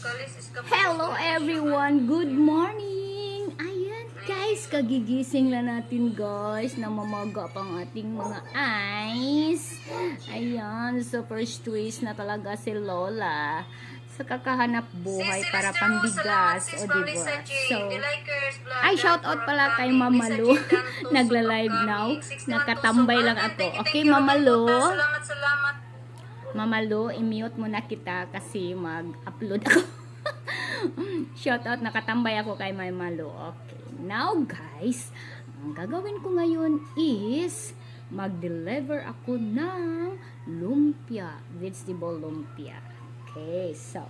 Hello everyone! Good morning! Ayan guys, kagigising lang natin guys. Namamaga pang ating mga eyes. Ayan, super twist na talaga si Lola. Sa kakahanap buhay para pambigas. O diba? So, ay shout out pala kay Mama Lu. Nagla-live now. Nakatambay lang ako. Okay, Mama Lu? Salamat, salamat. Mama Lo, i-mute mo na kita kasi mag-upload ako. Shout out, nakatambay ako kay Mama Lo. Okay. Now, guys, ang gagawin ko ngayon is mag-deliver ako ng lumpia. Vegetable lumpia. Okay, so,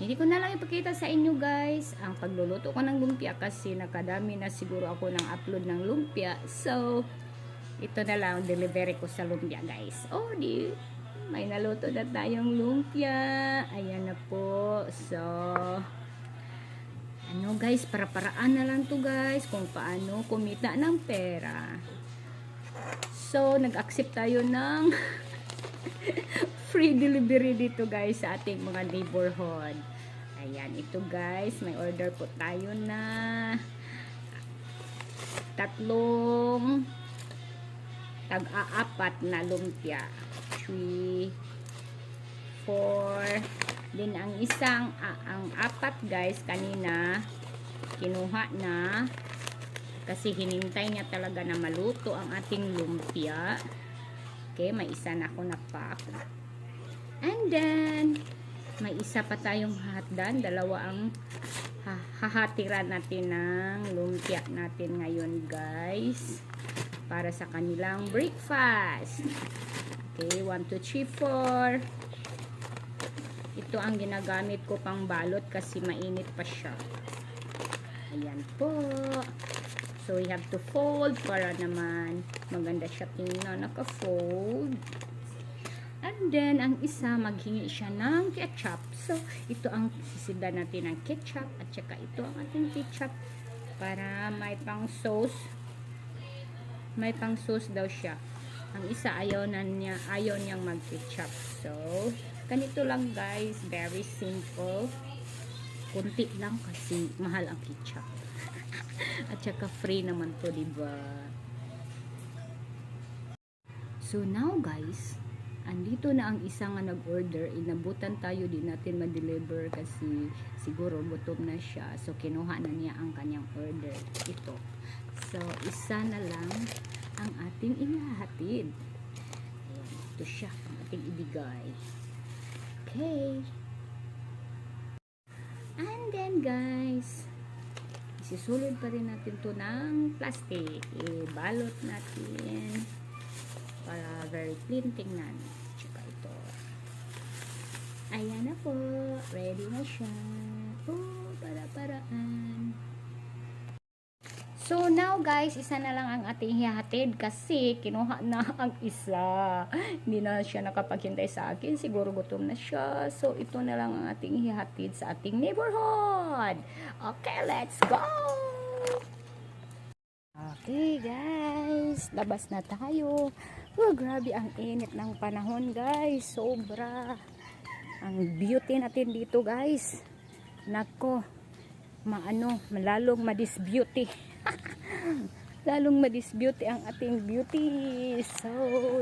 hindi ko na lang ipakita sa inyo guys ang pagluluto ko ng lumpia kasi nakadami na siguro ako ng upload ng lumpia. So, ito na lang ang delivery ko sa lumpia guys. Oh, di may naluto na tayong lumpia. Ayan na po. So, ano guys, para-paraan na lang to guys kung paano kumita ng pera. So, nag-accept tayo ng free delivery dito guys sa ating mga neighborhood. Ayan, ito guys, may order po tayo na tatlong tag-aapat na lumpia. 3 4 din ang isang ah, ang apat guys kanina kinuha na kasi hinintay niya talaga na maluto ang ating lumpia. Okay may isa na ako napak and then may isa pa tayong hatdan dalawa ang ha- hahatiran natin ng lumpia natin ngayon guys para sa kanilang breakfast Okay, 1, 2, 3, 4. Ito ang ginagamit ko pang balot kasi mainit pa siya. Ayan po. So, we have to fold para naman maganda siya tingnan. Naka-fold. And then, ang isa, maghingi siya ng ketchup. So, ito ang sisinda natin ng ketchup. At saka ito ang ating ketchup para may pang sauce. May pang sauce daw siya ang isa ayaw na niya ayaw niyang mag ketchup so ganito lang guys. Very simple. Kunti lang kasi mahal ang ketchup. At saka free naman to diba so now guys andito na ang isa nga nag-order. Inabutan tayo din natin ma-deliver kasi siguro gutom na siya. So kinuha na niya ang kanyang order. Ito. So isa na lang ang ating ihahatid. Ayan, ito siya ang ating ibigay. Okay. And then guys isisulod pa rin natin to ng plastic. Ibalot natin para very clean. Tingnan. Tsaka ito. Ayan na po. Ready na siya. Oh para paraan So now guys, isa na lang ang ating hihatid kasi kinuha na ang isa. Hindi na siya nakapaghintay sa akin. Siguro gutom na siya. So ito na lang ang ating hihatid sa ating neighborhood. Okay, let's go! Okay guys, labas na tayo. Oh, grabe ang init ng panahon guys. Sobra. Ang beauty natin dito guys. Nako, maano, malalong madisbeauty. Lalong madisbeauty ang ating beauty. So,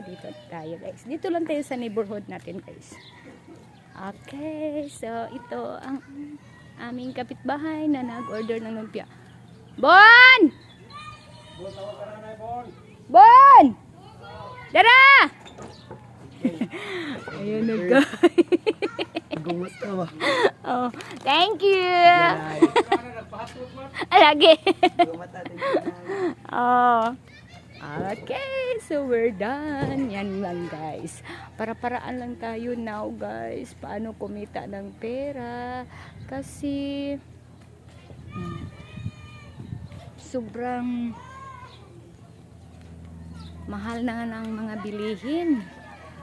dito tayo guys. Dito lang tayo sa neighborhood natin guys. Okay, so ito ang aming kapitbahay na nag-order ng lumpia. Bon! Bon! Dara! Ayun na guys. Gumat ka ba? Oh, thank you. Lagi. Gumat. Oh. Okay, so we're done. Yan lang guys. Para-paraan lang tayo now guys. Paano kumita ng pera. Kasi sobrang mahal na ng mga bilihin.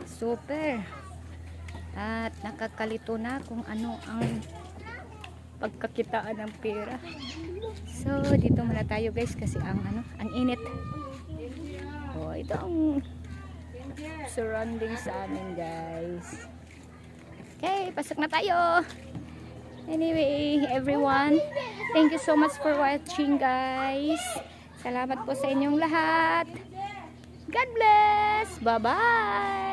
Super. At nakakalito na kung ano ang pagkakitaan ng pera. So, dito muna tayo guys kasi ang ano, ang init. Oh, ito ang surrounding sa amin guys. Okay, pasok na tayo. Anyway, everyone, thank you so much for watching, guys. Salamat po sa inyong lahat. God bless! Bye-bye!